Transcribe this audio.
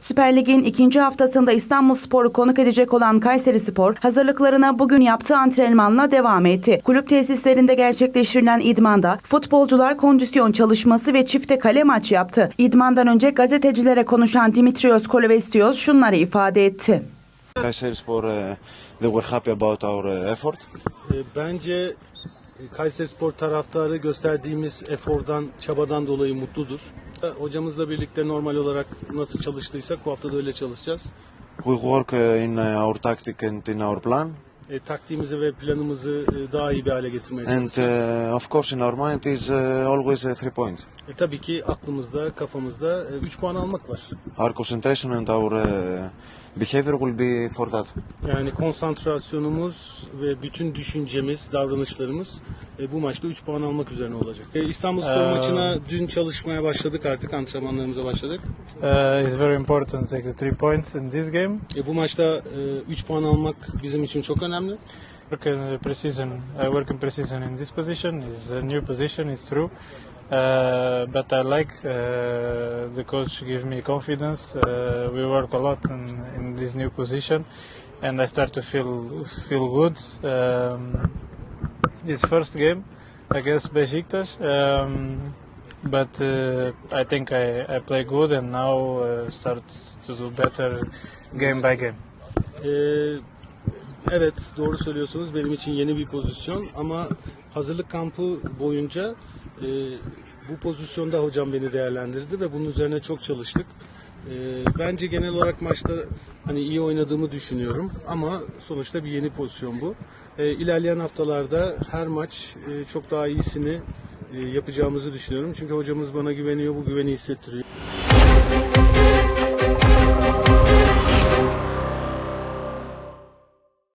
Süper Lig'in ikinci haftasında İstanbulspor'u konuk edecek olan Kayseri Spor, hazırlıklarına bugün yaptığı antrenmanla devam etti. Kulüp tesislerinde gerçekleştirilen idmanda futbolcular kondisyon çalışması ve çifte kale maç yaptı. İdmandan önce gazetecilere konuşan Dimitrios Kolovestios şunları ifade etti. Kayserispor, uh, they were happy about our uh, effort. E, Bence e, Kayserispor taraftarı gösterdiğimiz efordan, çabadan dolayı mutludur. E, Hocamızla birlikte normal olarak nasıl çalıştıysak bu hafta da öyle çalışacağız. We work uh, in uh, our tactic and in our plan. E, taktiğimizi ve planımızı e, daha iyi bir hale getirmeye And çalışacağız. uh, of course, in our mind is uh, always uh, three points. E, tabii ki aklımızda, kafamızda 3 puan almak var. Our concentration and our uh, behavior will be for that. Yani konsantrasyonumuz ve bütün düşüncemiz, davranışlarımız e, bu maçta 3 puan almak üzerine olacak. E, İstanbulspor Ee, maçına dün çalışmaya başladık artık, antrenmanlarımıza başladık. Uh, it's very important to take the three points in this game. E, bu maçta 3 puan almak bizim için çok önemli. Work in precision. I work in precision in this position. It's a new position. It's true. Uh, but I like uh, the coach give me confidence. Uh, we work a lot in, in this new position, and I start to feel feel good. Um, it's first game against Besiktas, um, but uh, I think I, I play good, and now uh, start to do better game by game. Ee, evet doğru söylüyorsunuz benim için yeni bir pozisyon ama hazırlık kampı boyunca e, bu pozisyonda hocam beni değerlendirdi ve bunun üzerine çok çalıştık. Ee, bence genel olarak maçta Hani iyi oynadığımı düşünüyorum ama sonuçta bir yeni pozisyon bu. E, ilerleyen haftalarda her maç e, çok daha iyisini e, yapacağımızı düşünüyorum. Çünkü hocamız bana güveniyor, bu güveni hissettiriyor.